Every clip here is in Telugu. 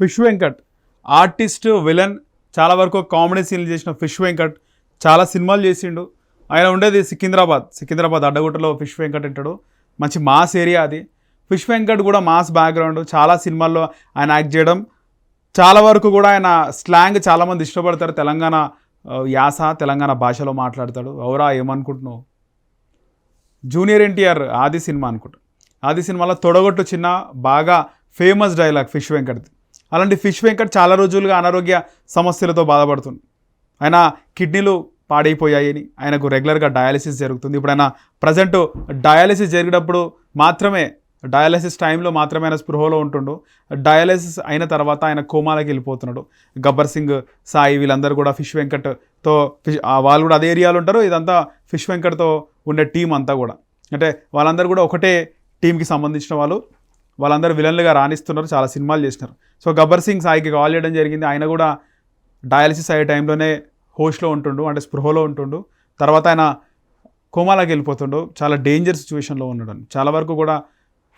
ఫిష్ వెంకట్. ఆర్టిస్ట్ విలన్ చాలా వరకు కామెడీ సీన్లు చేసిన ఫిష్ వెంకట్. చాలా సినిమాలు చేసిండు. ఆయన ఉండేది సికింద్రాబాద్. సికింద్రాబాద్ అడ్డగుట్టలో ఫిష్ వెంకట్ ఉంటాడు. మంచి మాస్ ఏరియా అది. ఫిష్ వెంకట్ కూడా మాస్ బ్యాక్గ్రౌండ్ చాలా సినిమాల్లో ఆయన యాక్ట్ చేయడం. చాలా వరకు కూడా ఆయన స్లాంగ్ చాలామంది ఇష్టపడతారు. తెలంగాణ యాస తెలంగాణ భాషలో మాట్లాడతాడు. ఎవరా ఏమనుకుంటున్నావు? జూనియర్ ఎన్టీఆర్ ఆది సినిమా అనుకుంటా. ఆది సినిమాలో తొడగొట్టు చిన్న బాగా ఫేమస్ డైలాగ్ ఫిష్ వెంకట్ది. అలాంటి ఫిష్ వెంకట్ చాలా రోజులుగా అనారోగ్య సమస్యలతో బాధపడుతుంది. ఆయన కిడ్నీలు పాడైపోయాయని ఆయనకు రెగ్యులర్గా డయాలసిస్ జరుగుతుంది. ఇప్పుడు ఆయన ప్రజెంట్ డయాలసిస్ జరిగినప్పుడు మాత్రమే డయాలసిస్ టైంలో మాత్రమే ఆయన స్పృహలో ఉంటుండు. డయాలసిస్ అయిన తర్వాత ఆయన కోమాలకి వెళ్ళిపోతున్నాడు. గబ్బర్ సింగ్ సాయి వీళ్ళందరూ కూడా ఫిష్ వెంకట్తో ఫిష్ వాళ్ళు కూడా అదే ఏరియాలో ఉంటారు. ఇదంతా ఫిష్ వెంకట్తో ఉండే టీం అంతా కూడా. అంటే వాళ్ళందరూ కూడా ఒకటే టీంకి సంబంధించిన వాళ్ళు. వాళ్ళందరూ విలన్లుగా రాణిస్తున్నారు చాలా సినిమాలు చేసినారు. సో గబ్బర్ సింగ్ సాయికి కాల్ చేయడం జరిగింది. ఆయన కూడా డయాలసిస్ అయ్యే టైంలోనే హోస్ట్లో ఉంటుండు అంటే స్పృహలో ఉంటుండు. తర్వాత ఆయన కోమాలోకి వెళ్ళిపోతుండు. చాలా డేంజర్ సిచ్యువేషన్లో ఉన్నాడు. చాలా వరకు కూడా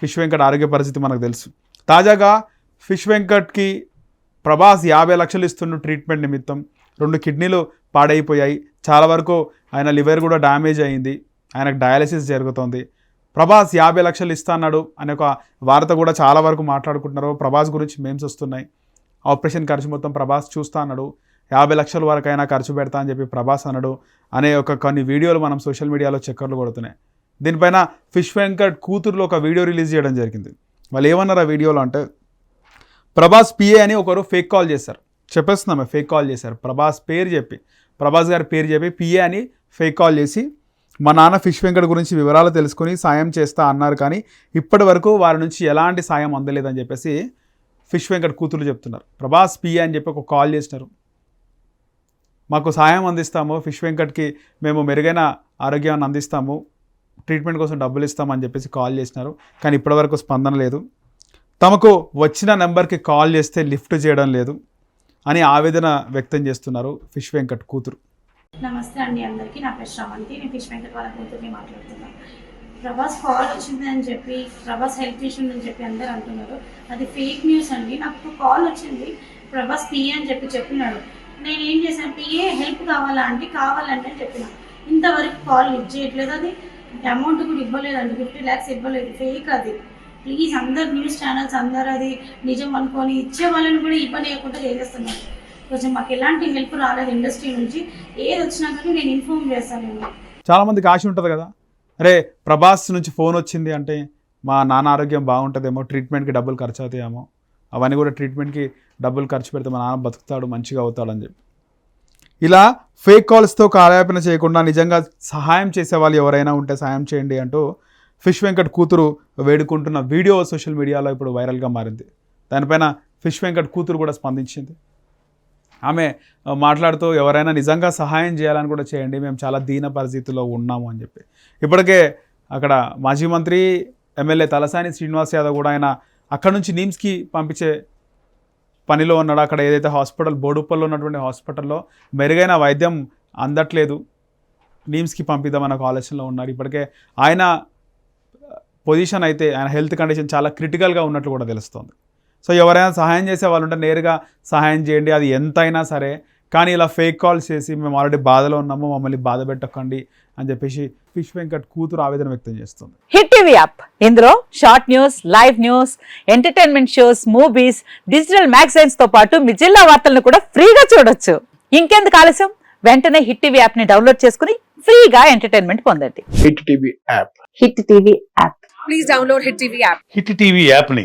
ఫిష్ వెంకట్ ఆరోగ్య పరిస్థితి మనకు తెలుసు. తాజాగా ఫిష్ వెంకట్కి ప్రభాస్ యాభై లక్షలు ఇస్తుండు ట్రీట్మెంట్ నిమిత్తం. రెండు కిడ్నీలు పాడైపోయాయి. చాలా వరకు ఆయన లివర్ కూడా డ్యామేజ్ అయింది. ఆయనకు డయాలసిస్ జరుగుతోంది. ప్రభాస్ యాభై లక్షలు ఇస్తా అన్నాడు అనే ఒక వార్త కూడా చాలా వరకు మాట్లాడుకుంటున్నారు. ప్రభాస్ గురించి మేమ్స్ వస్తున్నాయి. ఆపరేషన్ ఖర్చు మొత్తం ప్రభాస్ చూస్తా అన్నాడు. యాభై లక్షల వరకు అయినా ఖర్చు పెడతా అని చెప్పి ప్రభాస్ అన్నాడు అనే ఒక కొన్ని వీడియోలు మనం సోషల్ మీడియాలో చక్కర్లు కొడుతున్నాయి. దీనిపైన ఫిష్ వెంకట్ కూతురులో ఒక వీడియో రిలీజ్ చేయడం జరిగింది. వాళ్ళు ఏమన్నారు ఆ వీడియోలో అంటే ప్రభాస్ పిఏ అని ఒకరు ఫేక్ కాల్ చేశారు. చెప్పేస్తున్నామే ఫేక్ కాల్ చేశారు. ప్రభాస్ పేరు చెప్పి ప్రభాస్ గారి పేరు చెప్పి పిఏ అని ఫేక్ కాల్ చేసి మా నాన్న ఫిష్ వెంకట గురించి వివరాలు తెలుసుకొని సాయం చేస్తా అన్నారు కానీ ఇప్పటి వరకు వారి నుంచి ఎలాంటి సాయం అందలేదని చెప్పేసి ఫిష్ వెంకట్ కూతురు చెప్తున్నారు. ప్రభాస్ పిఏ అని చెప్పి ఒక కాల్ చేసినారు. మాకు సాయం అందిస్తాము ఫిష్ వెంకట్కి మేము మెరుగైన ఆరోగ్యాన్ని అందిస్తాము ట్రీట్మెంట్ కోసం డబ్బులు ఇస్తామని చెప్పేసి కాల్ చేసినారు. కానీ ఇప్పటివరకు స్పందన లేదు. తమకు వచ్చిన నెంబర్కి కాల్ చేస్తే లిఫ్ట్ చేయడం లేదు అని ఆవేదన వ్యక్తం చేస్తున్నారు ఫిష్ వెంకట్ కూతురు. నమస్తే అండి అందరికీ. నా పేరు శ్రవంతి. నేను ఫిష్ వెంకట వాళ్ళ కూతుర్ని మాట్లాడుతున్నాను. ప్రభాస్ కాల్ వచ్చింది అని చెప్పి ప్రభాస్ హెల్త్ ఇష్యూ అని చెప్పి అందరు అంటున్నారు. అది ఫేక్ న్యూస్ అండి. నాకు కాల్ వచ్చింది ప్రభాస్ పిఏ అని చెప్పి చెప్పినాడు. నేను ఏం చేశాను? పిఏ హెల్ప్ కావాలా అంటే కావాలంటే అని చెప్పిన. ఇంతవరకు కాల్ లిఫ్ట్ చేయట్లేదు అది. అమౌంట్ కూడా ఇవ్వలేదండి. ఫిఫ్టీ ల్యాక్స్ ఇవ్వలేదు. ఫేక్ అది. ప్లీజ్ అందరు న్యూస్ ఛానల్స్ అందరు అది నిజం అనుకొని ఇచ్చే వాళ్ళని కూడా ఇవ్వలేకుండా చేసేస్తున్నారు. కొంచెం మాకు ఎలాంటి హెల్ప్ రాలేదు ఇండస్ట్రీ నుంచి. ఏది వచ్చినా కానీ నేను ఇన్ఫార్మ్ చేస్తాను నేను. చాలామందికి ఆశ ఉంటుంది కదా. అరే ప్రభాస్ నుంచి ఫోన్ వచ్చింది అంటే మా నాన్న ఆరోగ్యం బాగుంటుందేమో ట్రీట్మెంట్కి డబ్బులు ఖర్చు అవుతాయేమో. అవన్నీ కూడా ట్రీట్మెంట్కి డబ్బులు ఖర్చు పెడితే మా నాన్న బతుకుతాడు మంచిగా అవుతాడని చెప్పి. ఇలా ఫేక్ కాల్స్తో కాలయాపన చేయకుండా నిజంగా సహాయం చేసే వాళ్ళు ఎవరైనా ఉంటే సహాయం చేయండి అంటూ ఫిష్ వెంకట్ కూతురు వేడుకుంటున్న వీడియో సోషల్ మీడియాలో ఇప్పుడు వైరల్గా మారింది. దానిపైన ఫిష్ వెంకట్ కూతురు కూడా స్పందించింది. ఆమె మాట్లాడుతూ ఎవరైనా నిజంగా సహాయం చేయాలని కూడా చేయండి మేము చాలా దీన పరిస్థితుల్లో ఉన్నాము అని చెప్పి. ఇప్పటికే అక్కడ మాజీ మంత్రి ఎమ్మెల్యే తలసాని శ్రీనివాస్ యాదవ్ కూడా ఆయన అక్కడ నుంచి నీమ్స్కి పంపించే పనిలో ఉన్నాడు. అక్కడ ఏదైతే హాస్పిటల్ బోడుప్పల్లో ఉన్నటువంటి హాస్పిటల్లో మెరుగైన వైద్యం అందట్లేదు. నీమ్స్కి పంపిద్దామన్న ఒక ఆలోచనలో ఉన్నారు ఇప్పటికే ఆయన పొజిషన్ అయితే ఆయన హెల్త్ కండిషన్ చాలా క్రిటికల్గా ఉన్నట్లు కూడా తెలుస్తోంది. సో ఎవరైనా సహాయం చేసే వాళ్ళు ఉంటే నేరుగా సహాయం చేయండి అది ఎంతైనా సరే. కానీ ఇలా ఫేక్ కాల్స్ చేసి మేము ఆల్రెడీ బాధలో ఉన్నాము మమ్మల్ని బాధ పెట్టకండి అని చెప్పేసి ఫిష్ వెంకట్ కూతురు ఆవేదన వ్యక్తం చేస్తుంది. Hit TV app. ఇందులో short news live news entertainment shows movies digital మ్యాగజైన్స్తో పాటు మీ జిల్లా వార్తలను కూడా ఫ్రీగా చూడొచ్చు. ఇంకెందుకు ఆలస్యం? వెంటనే హిట్ టీవీ యాప్ని డౌన్లోడ్ చేసుకుని ఫ్రీగా ఎంటర్టైన్మెంట్ పొందండి. Hit TV app. Hit TV app. Please download Hit TV app. Hit TV యాప్ని